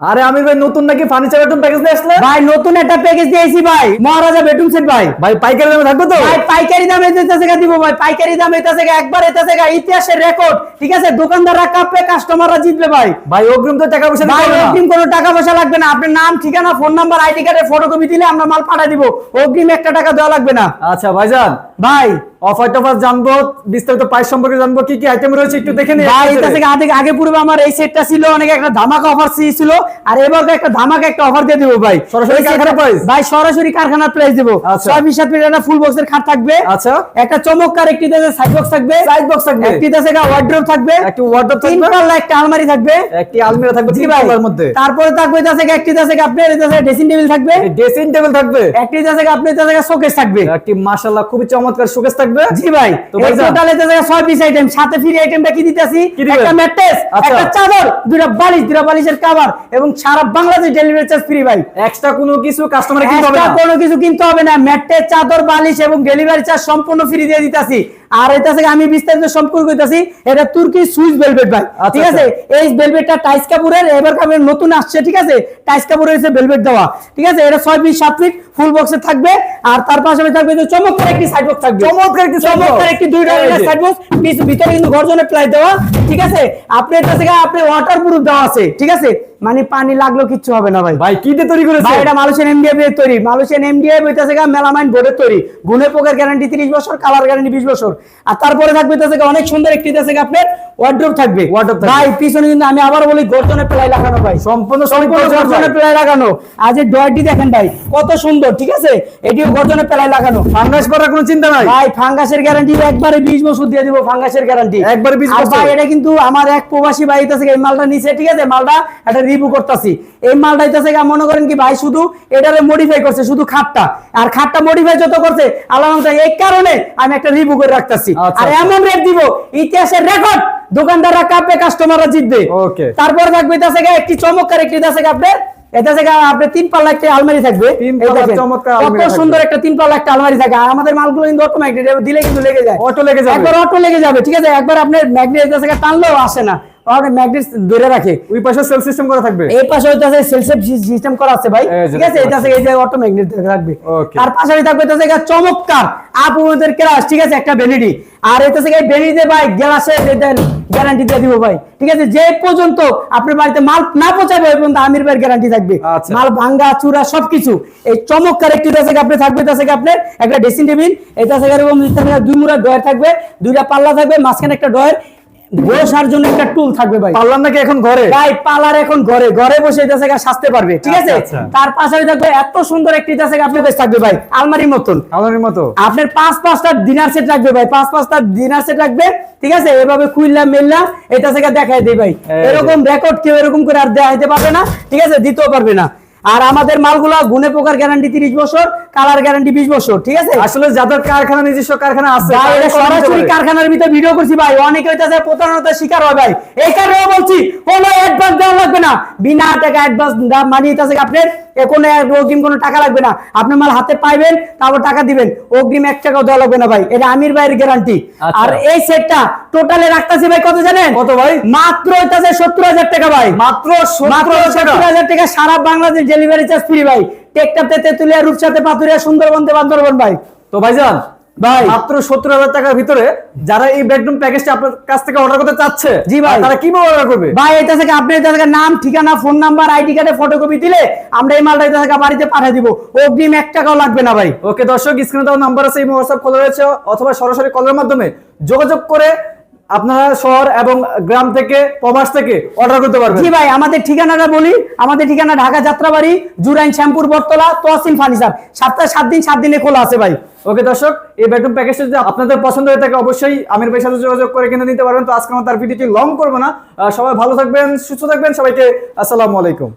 আরে আমি ভাই নতুন নাকি ফার্নিচার বেডরুম প্যাকেজ নিয়ে আসলে? ভাই নতুন একটা প্যাকেজ দিয়েছি ভাই। মহারাজা বেডরুম সেট ভাই। ভাই পাইকারি দামে থাকবে তো? ভাই পাইকারি দামে দিতে থেকে দিব ভাই। পাইকারি দামে দিতে থেকে একবার দিতে থেকে ইতিহাসের রেকর্ড ঠিক আছে? দোকানদাররা কাপে কাস্টমাররা জিতবে ভাই। ভাই অগ্রিম তো টাকা পয়সা ভাই অগ্রিম কোনো টাকা পয়সা লাগবে না। আপনার নাম ঠিকানা ফোন নাম্বার আইডি কার্ডের ফটোকপি দিলে আমরা মাল পাঠিয়ে দিব। অগ্রিম একটা টাকা দেওয়া লাগবে না। আচ্ছা ভাইজান ভাই অফার টফার জানব বিস্তারিত প্রাইস সম্পর্কে জানব কি কি আইটেম রয়েছে একটু দেখে নিই ভাই এটা থেকে আগে আগে পূর্বে আমার এই সেটটা ছিল অনেক একটা ধামাকা অফার ছিল আর এবার একটা ধামাকা একটা অফার দিয়ে দেবো ভাই। সরাসরি টা- price? ভাই সরাসরি কারখানার প্রাইস দেবো। আচ্ছা। ছয় বিশ সাত একটা ফুল বক্সের খাট থাকবে। আচ্ছা। একটা চমৎকার একটি দেশে সাইড বক্স থাকবে। সাইড বক্স থাকবে। একটি দেশে ওয়ার্ড্রোব থাকবে। একটি ওয়ার্ডরোব তিন থাকবে পাল্লা একটা আলমারি থাকবে। একটি আলমিরা থাকবে জি তিন ভাই। তলার মধ্যে। তারপরে থাকবে দেশে একটি দেশে আপনার দেশে ড্রেসিং টেবিল থাকবে। ড্রেসিং টেবিল থাকবে। একটি দেশে আপনার দেশে শোকেস থাকবে। একটি মাশাআল্লাহ খুবই চমৎকার শোকেস থাকবে। জি ভাই তো ভাই টোটাল এতে জায়গা 6 পিস আইটেম সাথে ফ্রি আইটেমটা কি দিতেছি? একটা ম্যাট্রেস আচ্ছা। একটা চাদর দুটা বালিশ দুটা বালিশের কভার এবং সারা বাংলাদেশ ডেলিভারি চার্জ ফ্রি ভাই। এক্সট্রা কোনো কিছু কাস্টমার কিনতে হবে না? কোনো কিছু কিনতে হবে না। ম্যাট্রেস চাদর বালিশ এবং ডেলিভারি চার্জ সম্পূর্ণ ফ্রি দিয়ে দিতাছি। আর এটা থেকে আমি বিস্তারিত সম্পর্ক করতেছি এটা তুর্কি সুইস ভেলভেট ভাই আচ্ছা, ঠিক আছে? এই ভেলভেটটা টাইস কাপুরের এবার কাপড়ের নতুন আসছে ঠিক আছে? টাইস কাপুরের হচ্ছে ভেলভেট দেওয়া ঠিক আছে? এটা ছয় ফিট সাত ফিট ফুল বক্সে থাকবে আর তার পাশাপাশি থাকবে যে চমৎকার একটি সাইড বক্স থাকবে। চমৎকার একটি চমৎকার একটি দুই এই ধরনের সাইড বক্স ভিতরে কিন্তু গর্জনের প্লাই দেওয়া ঠিক আছে? আপনি এটা থেকে আপনি ওয়াটার প্রুফ দেওয়া আছে ঠিক আছে? মানে পানি লাগলেও কিচ্ছু হবে না ভাই। ভাই কি দিয়ে তৈরি করেছে? ভাই এটা মালয়েশিয়ান এমডিএফ এর তৈরি। মালয়েশিয়ান এমডিএফ হইতাছে গা মেলামাইন বোর্ডের তৈরি। গুণে পোকের গ্যারান্টি 30 বছর কালার গ্যারান্টি 20 বছর। আর তারপরে থাকবে গা অনেক সুন্দর একটি হইতাছে গা আপনার ওয়ার্ড্রপ থাকবে। Wardrobe থাকবে। ভাই পিছনে কিন্তু আমি আবার বলি গর্জনে প্লাই লাগানো ভাই। সম্পূর্ণ সম্পূর্ণ গর্জনে প্লাই। লাগানো। আজ এই ডয়ারটি দেখেন ভাই কত সুন্দর ঠিক আছে? এটিও গর্জনে প্লাই লাগানো। ফাঙ্গাস করার কোনো চিন্তা নাই। ভাই ফাঙ্গাসের গ্যারান্টি একবারে 20 বছর দিয়ে দিব ফাঙ্গাসের গ্যারান্টি একবারে 20 আর বছর? ভাই এটা কিন্তু আমার এক প্রবাসী ভাই হইতাছে এই মালটা নিচে ঠিক আছে? মালটা এটা রিভিউ করতেছি। এই মালটা হইতাছে মনে করেন কি ভাই শুধু এটারে মডিফাই করছে শুধু খাটটা। আর খাটটা মডিফাই যত করছে আল্লাহ এই কারণে আমি একটা রিভিউ করে রাখতেছি। আচ্ছা, আর আচ্ছা। এমন রেট দিব ইতিহাসের রেকর্ড দোকানদাররা কাঁপবে কাস্টমাররা জিতবে. তারপর থাকবে গা একটি চমৎকার একটি গা আপনার এটা থেকে আপনার তিন পাল্লা একটা আলমারি থাকবে। তিন এই পাল্লার দেখেন, চমৎকার কত সুন্দর একটা তিন পাল্লা একটা আলমারি থাকে। আর আমাদের মালগুলো কিন্তু অটোমেটিক দিলে কিন্তু লেগে যায়। অটো লেগে যাবে। একবার অটো লেগে যাবে ঠিক আছে? একবার আপনার ম্যাগনেট টানলেও আসে না। ম্যাগনেট ধরে রাখে। ওই পাশে সেল সিস্টেম করা থাকবে? এই পাশে হইতাছে সেলসেপ সিস্টেম করা আছে ভাই। যে ঠিক আছে? এটা থেকে এই যে অটো ম্যাগনেট রাখবে. তার পাশে থাকবে এটা চমৎকার। ঠিক আছে? একটা আর এটা থেকে ভাই গ্লাসের গ্যারান্টি দিয়ে দিব ভাই। ঠিক আছে? যে পর্যন্ত আপনার বাড়িতে মাল না পৌঁছাবে ওই পর্যন্ত আমির ভাইয়ের গ্যারান্টি থাকবে। আচ্ছা। মাল ভাঙ্গা চূড়া সবকিছু। এই চমৎকার একটি থেকে আপনি থাকবে এটা থেকে আপনার একটা ড্রেসিং টেবিল এটা থেকে এরকম দুই মুড়া ডয়ার থাকবে দুইটা পাল্লা থাকবে মাঝখানে একটা ডয়ার বসার জন্য একটা টুল থাকবে ভাই। পারলাম নাকি এখন ঘরে? ভাই পালার এখন ঘরে। ঘরে বসে এটা থেকে সাজতে পারবে ঠিক আছে? আচ্ছা, আচ্ছা। তার পাশাপাশি থাকবে এত সুন্দর একটি এটা থেকে আপনি বেশ থাকবে ভাই আলমারির মতন। আমাদের মতো? আপনার পাঁচ পাঁচটা ডিনার সেট রাখবে ভাই পাঁচ পাঁচটা ডিনার সেট রাখবে ঠিক আছে? এভাবে খুললা মেললা এটা থেকে দেখাই দেই ভাই। এরকম রেকর্ড কেউ এরকম করে আর দেখাইতে পারবে না ঠিক আছে? দিতেও পারবে না। আর আমাদের মালগুলা গুণে পোকার গ্যারান্টি 30 বছর কালার গ্যারান্টি 20 বছর ঠিক আছে? আসলে যাদের কারখানা নিজস্ব কারখানা আছে সরাসরি কারখানার ভিতরে ভিডিও করছি ভাই। অনেকে হইতাছে প্রতারণতার শিকার হয় ভাই। এই কারণে বলছি কোনো অ্যাডভান্স দেওয়া লাগবে না। বিনা টাকা অ্যাডভান্স মানে হইতাছে আপনার? কোনো অগ্রিম কোনো টাকা লাগবে না। আপনি মাল হাতে পাইবেন তারপর টাকা দিবেন। অগ্রিম এক টাকাও দেওয়া লাগবে না ভাই। এটা আমির ভাইয়ের গ্যারান্টি আচ্ছা। আর এই সেটটা টোটালে রাখতাছি ভাই কত জানেন? কত ভাই? মাত্র হইতাছে সত্তর হাজার টাকা ভাই। মাত্র মাত্র 70 সত্তর হাজার টাকা সারা বাংলাদেশ ডেলিভারি চার্জ ফ্রি ভাই। টেকটাতে তেতুলিয়া রূপসাতে পাতুরিয়া সুন্দরবন বান্দরবন ভাই। তো ভাইজান ভাই। মাত্র সত্তর হাজার টাকার ভিতরে যারা এই বেডরুম প্যাকেজটা আপনার কাছ থেকে অর্ডার করতে চাচ্ছে জি ভাই। তারা কীভাবে অর্ডার করবে? ভাই এটা থেকে আপনি এটা থেকে নাম ঠিকানা ফোন নাম্বার আইডি কার্ডে ফটোকপি দিলে আমরা এই মালটা এটা থেকে বাড়িতে পাঠিয়ে দিব। অগ্রিম এক টাকাও লাগবে না ভাই। ওকে দর্শক স্ক্রিনে দেওয়া নাম্বার আছে এই হোয়াটসঅ্যাপ খোলা রয়েছে অথবা সরাসরি কলের মাধ্যমে যোগাযোগ করে আপনারা শহর এবং গ্রাম থেকে প্রবাস থেকে অর্ডার করতে পারবেন। জি ভাই আমাদের ঠিকানাটা বলি। আমাদের ঠিকানা ঢাকা যাত্রাবাড়ি জুরাইন শ্যামপুর বটতলা তহসিল ফার্নিচার সপ্তাহে সাত দিন সাত দিনে খোলা আছে ভাই। ওকে দর্শক এই বেডরুম প্যাকেজটা যদি আপনাদের পছন্দ হয়ে থাকে অবশ্যই আমির ভাইয়ের সাথে যোগাযোগ করে কিনে নিতে পারবেন। তো আজকে আমার তার ভিডিওটি লং করব না। সবাই ভালো থাকবেন সুস্থ থাকবেন। সবাইকে আসসালামু আলাইকুম।